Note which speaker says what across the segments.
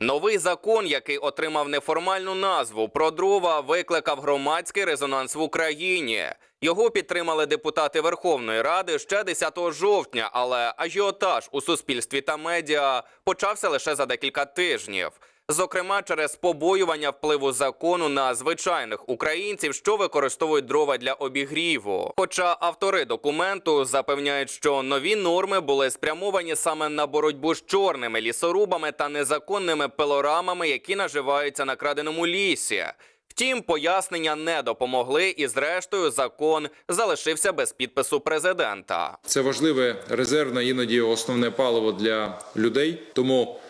Speaker 1: Новий закон, який отримав неформальну назву про дрова, викликав громадський резонанс в Україні. Його підтримали депутати Верховної Ради ще 10 жовтня, але ажіотаж у суспільстві та медіа почався лише за декілька тижнів. Зокрема, через побоювання впливу закону на звичайних українців, що використовують дрова для обігріву. Хоча автори документу запевняють, що нові норми були спрямовані саме на боротьбу з чорними лісорубами та незаконними пилорамами, які наживаються на краденому лісі. Втім, пояснення не допомогли, і зрештою закон залишився без підпису президента.
Speaker 2: Це важливе резервне, іноді основне паливо для людей. Тому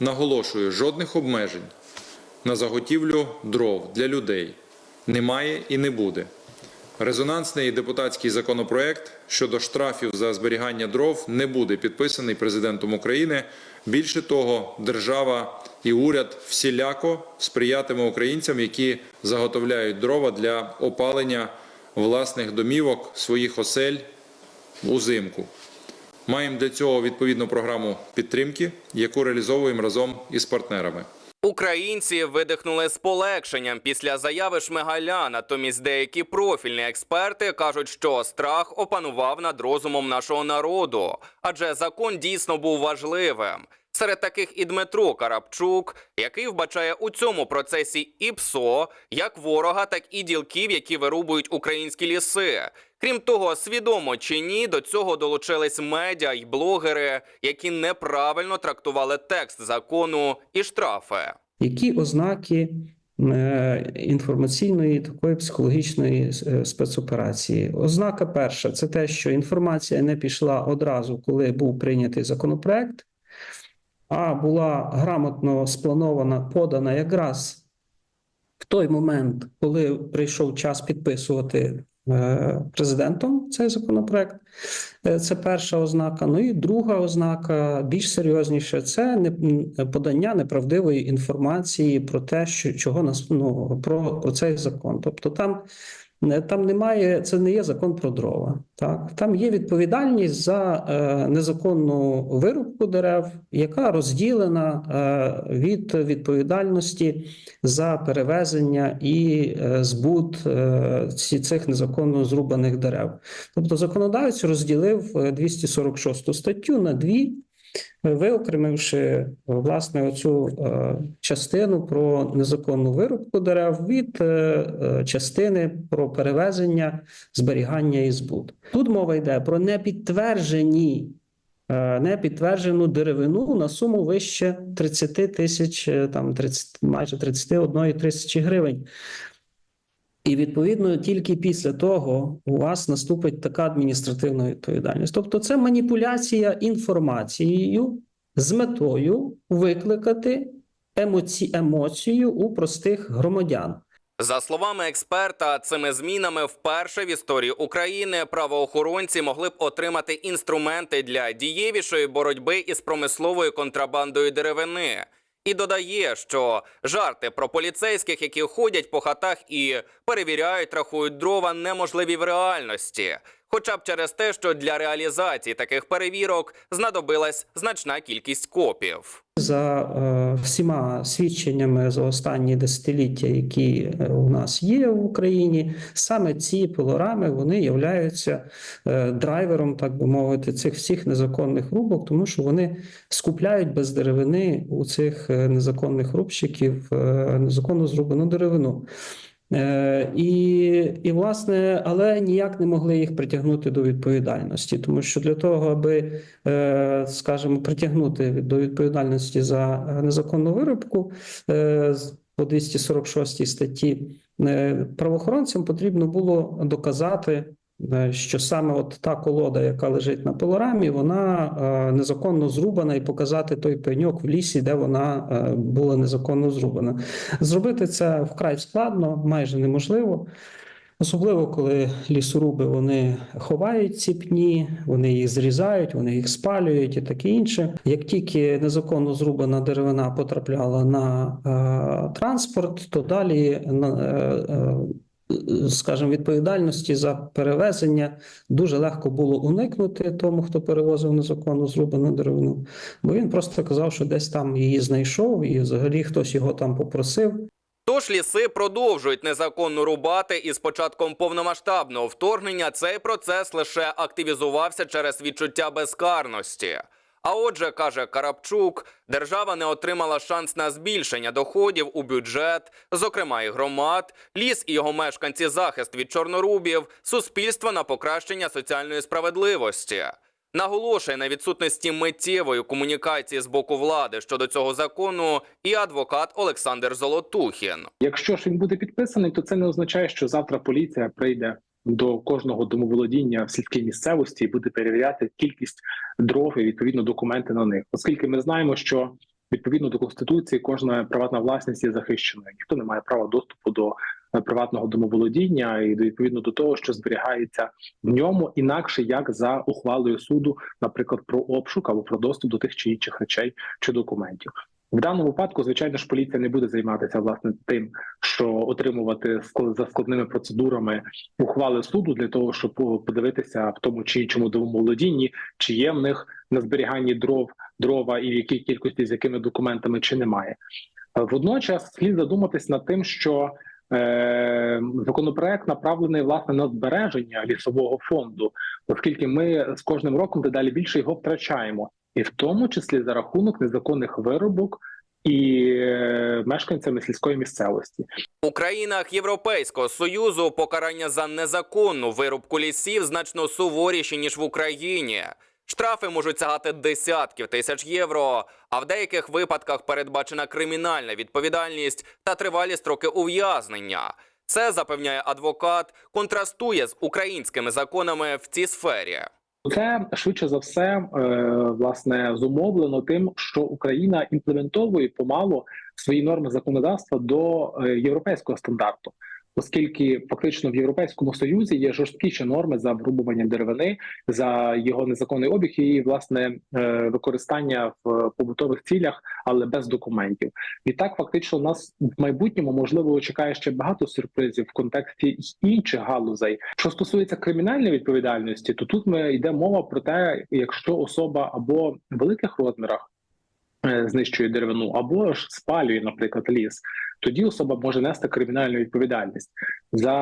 Speaker 2: наголошую, жодних обмежень на заготівлю дров для людей немає і не буде. Резонансний депутатський законопроект щодо штрафів за зберігання дров не буде підписаний президентом України. Більше того, держава і уряд всіляко сприятиме українцям, які заготовляють дрова для опалення власних домівок, своїх осель узимку. Маємо для цього відповідну програму підтримки, яку реалізовуємо разом із партнерами.
Speaker 1: Українці видихнули з полегшенням після заяви Шмигаля. Натомість деякі профільні експерти кажуть, що страх опанував над розумом нашого народу, адже закон дійсно був важливим. Серед таких і Дмитро Карапчук, який вбачає у цьому процесі і ПСО, як ворога, так і ділків, які вирубують українські ліси. Крім того, свідомо чи ні, до цього долучились медіа й блогери, які неправильно трактували текст закону і штрафи.
Speaker 3: Які ознаки е, інформаційної такої психологічної е, спецоперації? Ознака перша це те, що інформація не пішла одразу, коли був прийнятий законопроект, а була грамотно спланована, подана якраз в той момент, коли прийшов час підписувати президентом цей законопроект. Е, Це перша ознака. Ну і друга ознака, більш серйозніше, це подання неправдивої інформації про те, що чого нас ну, про, про цей закон. Тобто там. Не- Там немає, це не є закон про дрова. Так там є відповідальність за е, незаконну вирубку дерев, яка розділена е, від відповідальності за перевезення і е, збут е, цих незаконно зрубаних дерев. Тобто законодавець розділив е, 246 статтю на дві, е, виокремивши власне оцю е, частину про незаконну вирубку дерев від е, частини про перевезення, зберігання і збут. Тут мова йде про непідтверджені. е, Непідтверджену деревину на суму вище 30 тисяч, там 30, майже 31 тисячі гривень. І відповідно тільки після того у вас наступить така адміністративна відповідальність. Тобто, це маніпуляція інформацією з метою викликати емоці... емоцію у простих громадян.
Speaker 1: За словами експерта, цими змінами вперше в історії України правоохоронці могли б отримати інструменти для дієвішої боротьби із промисловою контрабандою деревини. І додає, що жарти про поліцейських, які ходять по хатах і перевіряють, рахують дрова, неможливі в реальності. Хоча б через те, що для реалізації таких перевірок знадобилась значна кількість копів.
Speaker 3: За е, всіма свідченнями за останні десятиліття, які е, у нас є в Україні, саме ці пилорами вони являються е, драйвером, так би мовити, цих всіх незаконних рубок, тому що вони скупляють без деревини у цих е, незаконних рубщиків е, незаконно зрубану деревину. Е, І, і власне, але ніяк не могли їх притягнути до відповідальності, тому що для того, аби, е, скажімо, притягнути до відповідальності за е, незаконну вирубку по 246 статті, правоохоронцям потрібно було доказати. Е, Що саме от та колода, яка лежить на пилорамі, вона е, незаконно зрубана, і показати той пеньок в лісі, де вона е, була незаконно зрубана. Зробити це вкрай складно, майже неможливо. Особливо, коли лісоруби вони ховають ці пні, вони їх зрізають, вони їх спалюють і таке інше. Як тільки незаконно зрубана деревина потрапляла на е, транспорт, то далі е, е, скажімо, відповідальності за перевезення дуже легко було уникнути тому, хто перевозив незаконно зрубану деревину, бо він просто казав, що десь там її знайшов, і взагалі хтось його там попросив.
Speaker 1: Тож ліси продовжують незаконно рубати, і з початком повномасштабного вторгнення цей процес лише активізувався через відчуття безкарності. А отже, каже Карапчук, держава не отримала шанс на збільшення доходів у бюджет, зокрема і громад, ліс і його мешканці захист від чорнорубів, суспільство на покращення соціальної справедливості. Наголошує на відсутності миттєвої комунікації з боку влади щодо цього закону і адвокат Олександр Золотухін.
Speaker 4: Якщо ж він буде підписаний, то це не означає, що завтра поліція прийде до кожного домоволодіння в сільській місцевості і буде перевіряти кількість дров і відповідно документи на них, оскільки ми знаємо, що відповідно до конституції кожна приватна власність є захищеною. Ніхто не має права доступу до е, приватного домоволодіння і відповідно до того, що зберігається в ньому, інакше як за ухвалою суду, наприклад, про обшук або про доступ до тих чи інших речей чи документів. В даному випадку, звичайно ж, поліція не буде займатися власне тим, що отримувати за складними процедурами ухвали суду для того, щоб подивитися в тому чи іншому домоволодінні, чи є в них на зберіганні дров дрова і в якій кількості з якими документами чи немає. Е, Водночас слід задуматись над тим, що е, законопроект направлений власне на збереження лісового фонду, оскільки ми з кожним роком дедалі більше його втрачаємо, і в тому числі за рахунок незаконних виробок і е, мешканцями сільської місцевості.
Speaker 1: У країнах Європейського союзу покарання за незаконну вирубку лісів значно суворіші ніж в Україні. Штрафи можуть сягати десятків тисяч євро, а в деяких випадках передбачена кримінальна відповідальність та тривалі строки ув'язнення. Це запевняє адвокат, контрастує з українськими законами в цій сфері.
Speaker 4: Це швидше за все е, власне зумовлено тим, що Україна імплементовує помалу свої норми законодавства до е, європейського стандарту. Оскільки фактично в європейському союзі є жорсткіші норми за врубування деревини, за його незаконний обіг і власне е, використання в побутових цілях, але без документів. І так фактично нас в майбутньому можливо чекає ще багато сюрпризів в контексті інших галузей. Що стосується кримінальної відповідальності, то тут ми йде мова про те, якщо особа або в великих розмірах е, знищує деревину, або ж спалює, наприклад, ліс. Тоді особа може нести кримінальну відповідальність за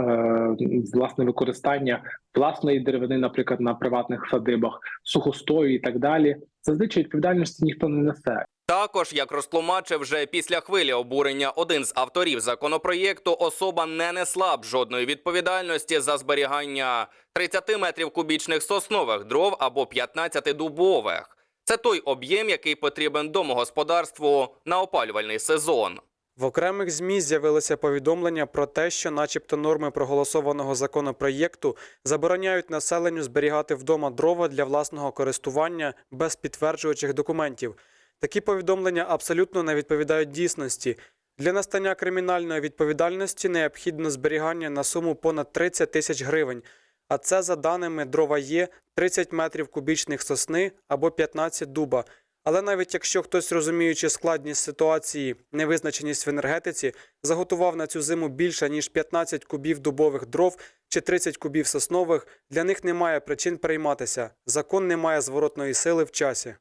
Speaker 4: е, власне використання власної деревини, наприклад, на приватних садибах, сухостою і так далі. Зазвичай відповідальності ніхто не несе.
Speaker 1: Також, як розтлумачив вже після хвилі обурення один з авторів законопроєкту, особа не несла б жодної відповідальності за зберігання 30 метрів кубічних соснових дров або 15 дубових. Це той об'єм, який потрібен домогосподарству на опалювальний сезон.
Speaker 5: В окремих ЗМІ з'явилися повідомлення про те, що, начебто, норми проголосованого законопроєкту забороняють населенню зберігати вдома дрова для власного користування без підтверджуючих документів. Такі повідомлення абсолютно не відповідають дійсності. Для настання кримінальної відповідальності необхідно зберігання на суму понад 30 тисяч гривень. А це, за даними дрова є 30 метрів кубічних сосни або 15 дуба. Але навіть якщо хтось, розуміючи складність ситуації, невизначеність в енергетиці, заготував на цю зиму більше ніж 15 кубів дубових дров чи 30 кубів соснових, для них немає причин перейматися. Закон не має зворотної сили в часі.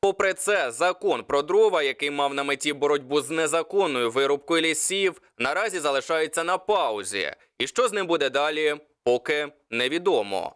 Speaker 1: Попри це, закон про дрова, який мав на меті боротьбу з незаконною вирубкою лісів, наразі залишається на паузі. І що з ним буде далі, поки невідомо.